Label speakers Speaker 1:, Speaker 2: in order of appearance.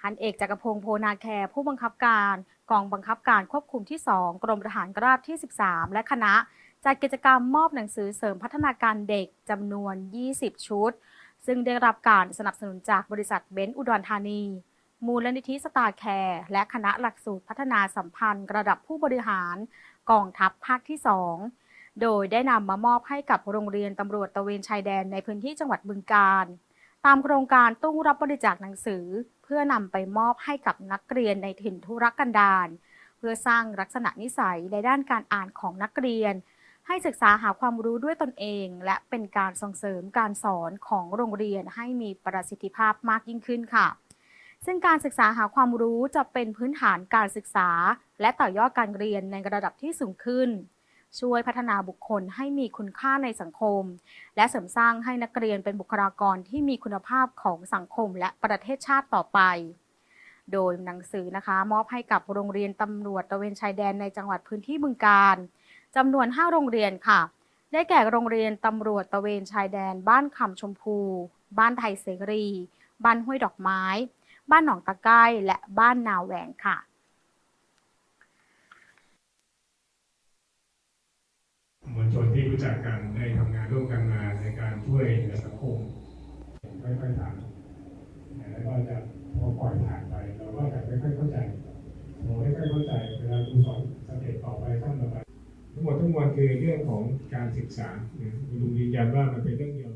Speaker 1: พันเอกจักรพงศ์โพนาแคร์ผู้บังคับการกองบังคับการควบคุมที่ 2 กรมทหารราบที่ 13 และคณะ จัดกิจกรรมมอบหนังสือเสริมพัฒนาการเด็กจำนวน 20 ชุด ซึ่งได้รับการสนับสนุนจากบริษัทเบนซ์อุดรธานี มูลนิธิสตาร์แคร์และคณะหลักสูตรพัฒนาสัมพันธ์ ระดับผู้บริหารกองทัพภาคที่ 2 โดยได้นำมามอบให้กับโรงเรียนตำรวจตะเวนชายแดนในพื้นที่จังหวัดบึงกาฬ ตามโครงการตู้รับบริจาคหนังสือ เพื่อนำไปมอบให้กับนักเรียนในถิ่นทุรกันดารเพื่อสร้างลักษณะนิสัยในด้านการอ่านของนักเรียน ให้ศึกษาหาความรู้ด้วยตนเอง และเป็นการส่งเสริมการสอนของโรงเรียนให้มีประสิทธิภาพมากยิ่งขึ้นค่ะ ซึ่งการศึกษาหาความรู้จะเป็นพื้นฐานการศึกษา และต่อยอดการเรียนในระดับที่สูงขึ้น ช่วยพัฒนาบุคคลให้มีคุณค่าในสังคม และเสริมสร้างให้นักเรียนเป็นบุคลากรที่มีคุณภาพของสังคมและประเทศชาติต่อไป โดยหนังสือนะคะ มอบให้กับโรงเรียนตำรวจตะเวนชายแดนในจังหวัดพื้นที่บึงกาฬจำนวน 5 โรงเรียนค่ะ ได้แก่โรงเรียนตำรวจตะเวนชายแดน บ้านคำชมพู บ้านไทยเสรี บ้านห้วยดอกไม้ บ้านหนองตะไคร้และบ้านนาแหวงค่ะ
Speaker 2: มวลชนที่ รู้จักกันได้ทำงานร่วมกันมาในการช่วยเหลือสังคมค่อยๆทำแล้วก็จะพอปล่อยผ่านไปเราก็จะไม่ค่อยเข้าใจพอไม่ค่อยเข้าใจเวลาครูสอนสเต็ปต่อไปขั้นต่อไปทั้งหมดทั้งมวลคือเรื่องของการศึกษานะคุณลุงยืนยันว่ามันเป็นเรื่องเงี่ย